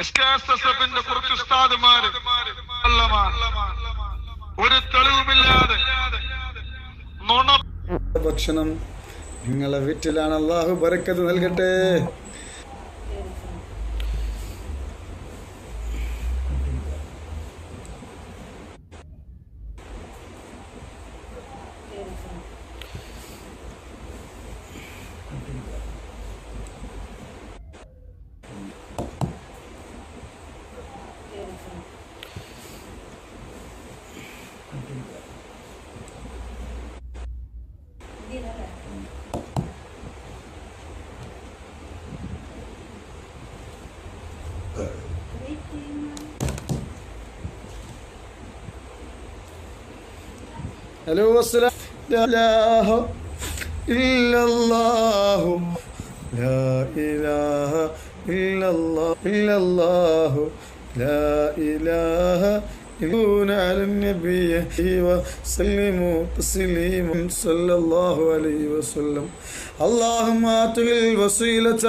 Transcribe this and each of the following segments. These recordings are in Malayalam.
എസ് കെ എസ് എസ് എഫിന്റെ കുറച്ച് ഉസ്താദുമാര്. ഒരു തെളിവുമില്ലാതെ. ഭക്ഷണം നിങ്ങളെ വീട്ടിലാണ്. അള്ളാഹു ബറക്കത്ത് നൽകട്ടെ. ألو والسلام لا إله إلا الله. لا إله إلا الله. إلا الله. لا إله يكون على النبي وسلموا تسليما صلى الله عليه وسلم. اللهم آته الوسيلة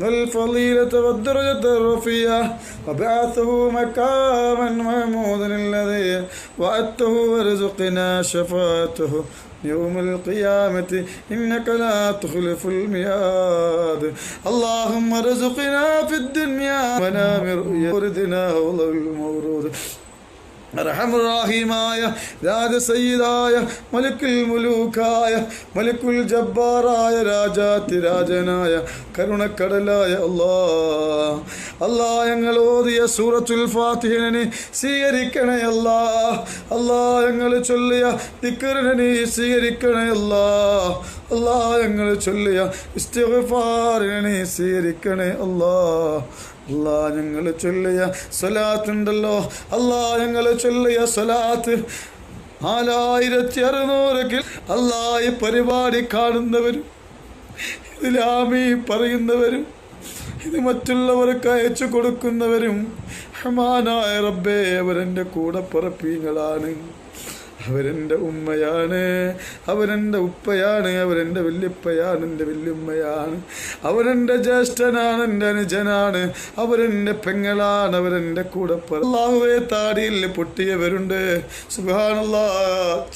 والفضيلة والدرجة الرفيعة. وبعثه مكاما محمودا الذي وعدته وارزقنا شفاعته. يوم القيامة إنك لا تخلف الميعاد. اللهم ارزقنا في الدنيا منام رؤيا وردنا والله المورود റഹമുറാഹിമായ രാജസയ്യിദായ മലക്കുൽ മുലൂക്കായ മലക്കുൽ ജബ്ബാറായ രാജാതിരാജനായ കരുണക്കടലായ അല്ലാ അല്ലാ ഞങ്ങൾ ഓതിയ സൂറത്തുൽ ഫാത്തിഹനെ സ്വീകരിക്കണേ അല്ലാ ഞങ്ങൾ ചൊല്ലിയ ദിക്കറിനെ സ്വീകരിക്കണേ അല്ലാ അല്ലാ ഞങ്ങൾ ചൊല്ലിയ? ഇസ്തിഫാറിനെ സ്വീകരിക്കണേ അല്ലാ അല്ലാ ഞങ്ങൾ ചൊല്ലിയ? സ്വലാത്തുണ്ടല്ലോ. അല്ലാ ഞങ്ങൾ ചൊല്ലിയ സ്വലാത്ത്? നാലായിരത്തി അറുന്നൂറ് കിൽ അല്ലാ ഈ പരിപാടി കാണുന്നവരും ഇതിലാമി പറയുന്നവരും ഇത് മറ്റുള്ളവർക്ക് അയച്ചു കൊടുക്കുന്നവരും ഹമാനായ റബ്ബേ അവരെന്റെ കൂടെ പുറപ്പീങ്ങളാണ്. അവരെന്റെ ഉമ്മയാണ്. അവരെന്റെ ഉപ്പയാണ്. അവരെന്റെ വല്യപ്പയാണ്. എന്റെ വല്യമ്മയാണ്. അവരെന്റെ ജ്യേഷ്ഠനാണ്. എന്റെ അനുജനാണ്. അവരെന്റെ പെങ്ങളാണ്. അവരെന്റെ കൂടെ അല്ലാഹുവേ താടിയിൽ പൊട്ടിയവരുണ്ട്. സുഖാനുള്ള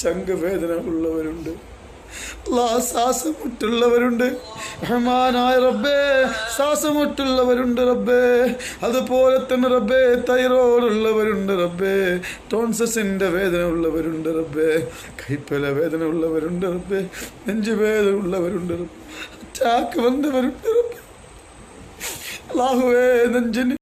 ചങ്ക് വേദന ഉള്ളവരുണ്ട്. ശ്വാസമുട്ടുള്ളവരുണ്ട് റഹ്മാനായ റബ്ബേ ശ്വാസമുട്ടുള്ളവരുണ്ട് റബ്ബേ. അതുപോലെ തന്നെ റബ്ബേ തൈറോയ്ഡ് ഉള്ളവരുണ്ട് റബ്ബേ. ടോൺസസിന്റെ വേദന ഉള്ളവരുണ്ട് റബ്ബേ. കൈപ്പല വേദന ഉള്ളവരുണ്ട് റബ്ബേ. നെഞ്ചു വേദന ഉള്ളവരുണ്ട് റബ്ബേ. അറ്റാക്ക് വന്നവരുണ്ട് റബ്ബേ. അല്ലാഹുവേ നെഞ്ചിന്